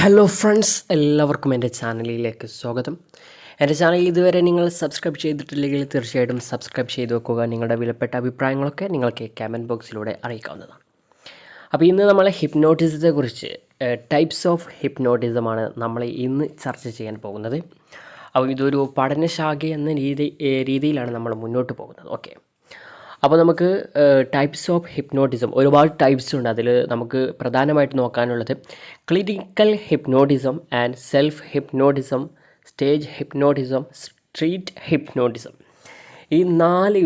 Hello friends എല്ലാവർക്കും എന്റെ ചാനലിലേക്ക് സ്വാഗതം. എന്റെ ചാനൽ ഇതുവരെ നിങ്ങൾ സബ്സ്ക്രൈബ് ചെയ്തിട്ടില്ലെങ്കിൽ തീർച്ചയായിട്ടും സബ്സ്ക്രൈബ് ചെയ്ത് വെക്കുക. നിങ്ങളുടെ വിലപ്പെട്ട അഭിപ്രായങ്ങളൊക്കെ നിങ്ങൾക്ക് കമന്റ് ബോക്സിലൂടെ അറിയിക്കാവുന്നതാണ്. അപ്പോൾ ഇന്ന് നമ്മൾ ഹിപ്നോട്ടിസത്തെക്കുറിച്ച് ടൈപ്സ് ഓഫ് ഹിപ്നോട്ടിസമാണ് നമ്മൾ ഇന്ന് ചർച്ച ചെയ്യാൻ പോകുന്നത്. അപ്പോൾ ഇതൊരു പഠനശാഖ എന്ന രീതി രീതിയിലാണ് നമ്മൾ മുന്നോട്ട് പോകുന്നത്. ഓക്കെ അപ്പോൾ നമുക്ക് ടൈപ്സ് ഓഫ് ഹിപ്നോട്ടിസം ഒരുപാട് ടൈപ്സ് ഉണ്ട് അതിൽ നമുക്ക് പ്രധാനമായിട്ട് നോക്കാനുള്ളത്. Clinical hypnotism and self hypnotism stage hypnotism street hypnotism ഈ നാല്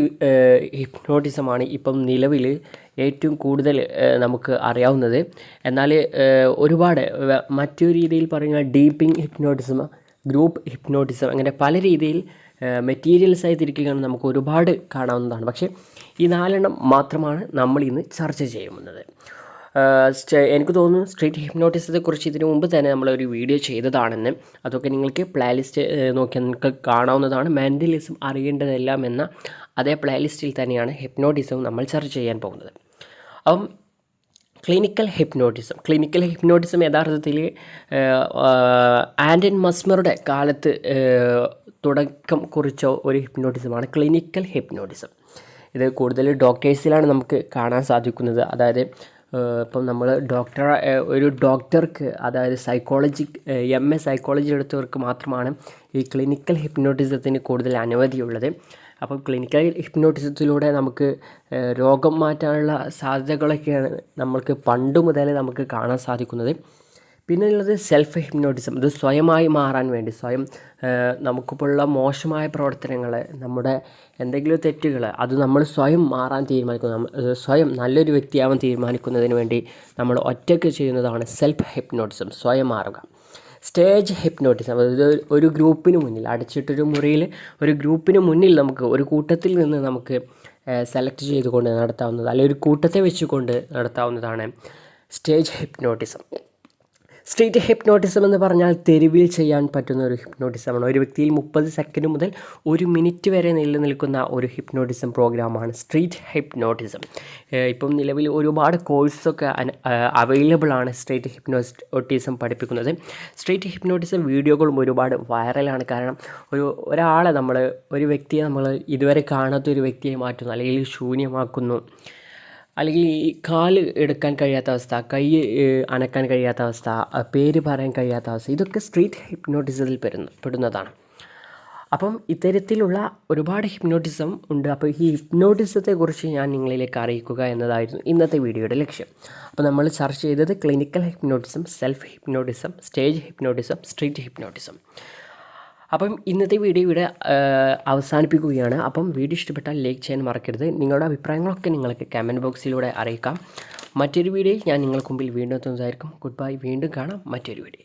ഹിപ്നോട്ടിസമാണ് ഇപ്പം നിലവിൽ ഏറ്റവും കൂടുതൽ നമുക്ക് അറിയാവുന്നത്. എന്നാൽ ഒരുപാട് മറ്റു രീതിയിൽ പറഞ്ഞാൽ ഡീപ്പിംഗ് ഹിപ്നോട്ടിസം ഗ്രൂപ്പ് ഹിപ്നോട്ടിസം അങ്ങനെ പല രീതിയിൽ മെറ്റീരിയൽസ് ആയി തിരിക്കുകയാണ് നമുക്ക് ഒരുപാട് കാണാവുന്നതാണ്. പക്ഷേ ഈ നാലെണ്ണം മാത്രമാണ് നമ്മൾ ഇന്ന് ചർച്ച ചെയ്യുന്നത്. എനിക്ക് തോന്നുന്നു സ്ട്രീറ്റ് ഹിപ്നോട്ടിസത്തെക്കുറിച്ച് ഇതിനു മുമ്പ് തന്നെ നമ്മളൊരു വീഡിയോ ചെയ്തതാണെന്ന്. അതൊക്കെ നിങ്ങൾക്ക് പ്ലേലിസ്റ്റ് നോക്കിയാൽ നിങ്ങൾക്ക് കാണാവുന്നതാണ്. മെന്റലിസം അറിയേണ്ടതെല്ലാം എന്ന അതേ പ്ലേലിസ്റ്റിൽ തന്നെയാണ് ഹിപ്നോട്ടിസം നമ്മൾ ചർച്ച ചെയ്യാൻ പോകുന്നത്. അപ്പം ക്ലിനിക്കൽ ഹിപ്നോട്ടിസം ക്ലിനിക്കൽ ഹിപ്നോട്ടിസം യഥാർത്ഥത്തിൽ ആൻഡൻ മസ്മറുടെ കാലത്ത് തുടക്കം കുറിച്ച ഒരു ഹിപ്നോട്ടിസമാണ് ക്ലിനിക്കൽ ഹിപ്നോട്ടിസം ഇത് കൂടുതൽ ഡോക്ടേഴ്സിലാണ് നമുക്ക് കാണാൻ സാധിക്കുന്നത്. അതായത് ഇപ്പം നമ്മൾ ഡോക്ടർ ഒരു ഡോക്ടർക്ക് അതായത് സൈക്കോളജി എം എ സൈക്കോളജി എടുത്തവർക്ക് മാത്രമാണ് ഈ ക്ലിനിക്കൽ ഹിപ്നോട്ടിസത്തിന് കൂടുതൽ അനുമതിയുള്ളത്. അപ്പോൾ ക്ലിനിക്കൽ ഹിപ്നോട്ടിസത്തിലൂടെ നമുക്ക് രോഗം മാറ്റാനുള്ള സാധ്യതകളൊക്കെയാണ് നമ്മൾക്ക് പണ്ട് മുതലേ നമുക്ക് കാണാൻ സാധിക്കുന്നത്. പിന്നെ ഉള്ളത് സെൽഫ് ഹിപ്നോട്ടിസം ഇത് സ്വയമായി മാറാൻ വേണ്ടി സ്വയം നമുക്കിപ്പോഴുള്ള മോശമായ പ്രവർത്തനങ്ങൾ നമ്മുടെ എന്തെങ്കിലും തെറ്റുകൾ അത് നമ്മൾ സ്വയം മാറാൻ തീരുമാനിക്കുന്നു. സ്വയം നല്ലൊരു വ്യക്തിയാവാൻ തീരുമാനിക്കുന്നതിന് വേണ്ടി നമ്മൾ ഒറ്റയ്ക്ക് ചെയ്യുന്നതാണ് സെൽഫ് ഹിപ്നോട്ടിസം സ്വയം മാറുക. സ്റ്റേജ് ഹിപ്നോട്ടിസം അതായത് ഒരു ഗ്രൂപ്പിന് മുന്നിൽ അടച്ചിട്ടൊരു മുറിയിൽ ഒരു ഗ്രൂപ്പിന് മുന്നിൽ നമുക്ക് ഒരു കൂട്ടത്തിൽ നിന്ന് നമുക്ക് സെലക്ട് ചെയ്തുകൊണ്ട് നടത്താവുന്നത് അല്ലെങ്കിൽ ഒരു കൂട്ടത്തെ വെച്ചുകൊണ്ട് നടത്താവുന്നതാണ് സ്റ്റേജ് ഹിപ്നോട്ടിസം സ്ട്രീറ്റ് ഹിപ്നോട്ടിസം എന്ന് പറഞ്ഞാൽ തെരുവിൽ ചെയ്യാൻ പറ്റുന്ന ഒരു ഹിപ്നോട്ടിസമാണ് ഒരു വ്യക്തിയിൽ മുപ്പത് സെക്കൻഡ് മുതൽ ഒരു മിനിറ്റ് വരെ നിലനിൽക്കുന്ന ഒരു ഹിപ്നോട്ടിസം പ്രോഗ്രാമാണ് സ്ട്രീറ്റ് ഹിപ്നോട്ടിസം ഇപ്പം നിലവിൽ ഒരുപാട് കോഴ്സൊക്കെ അവൈലബിൾ ആണ് സ്ട്രീറ്റ് ഹിപ്നോട്ടിസം പഠിപ്പിക്കുന്നത്. സ്ട്രീറ്റ് ഹിപ്നോട്ടിസം വീഡിയോകളും ഒരുപാട് വൈറലാണ് കാരണം ഒരു ഒരാളെ നമ്മൾ ഒരു വ്യക്തിയെ നമ്മൾ ഇതുവരെ കാണാത്ത ഒരു വ്യക്തിയെ മാറ്റുന്നു അല്ലെങ്കിൽ ശൂന്യമാക്കുന്നു. അല്ലെങ്കിൽ ഈ കാൽ എടുക്കാൻ കഴിയാത്ത അവസ്ഥ കൈ അനക്കാൻ കഴിയാത്ത അവസ്ഥ പേര് പറയാൻ കഴിയാത്ത അവസ്ഥ ഇതൊക്കെ സ്ട്രീറ്റ് ഹിപ്നോട്ടിസത്തിൽ പെടുന്ന പെടുന്നതാണ്. അപ്പം ഇത്തരത്തിലുള്ള ഒരുപാട് ഹിപ്നോട്ടിസം ഉണ്ട്. അപ്പോൾ ഈ ഹിപ്നോട്ടിസത്തെക്കുറിച്ച് ഞാൻ നിങ്ങളിലേക്ക് അറിയിക്കുക എന്നതായിരുന്നു ഇന്നത്തെ വീഡിയോയുടെ ലക്ഷ്യം. അപ്പോൾ നമ്മൾ ചർച്ച ചെയ്തത് clinical hypnotism self hypnotism stage hypnotism street hypnotism അപ്പം ഇന്നത്തെ വീഡിയോ ഇവിടെ അവസാനിപ്പിക്കുകയാണ്. അപ്പം വീഡിയോ ഇഷ്ടപ്പെട്ടാൽ ലൈക്ക് ചെയ്യാൻ മറക്കരുത്. നിങ്ങളുടെ അഭിപ്രായങ്ങളൊക്കെ നിങ്ങൾക്ക് കമന്റ് ബോക്സിലൂടെ അറിയിക്കാം. മറ്റൊരു വീഡിയോയിൽ ഞാൻ നിങ്ങൾക്ക് മുമ്പിൽ വീണ്ടും എത്തുന്നതായിരിക്കും. ഗുഡ് ബൈ വീണ്ടും കാണാം. മറ്റൊരു വീഡിയോ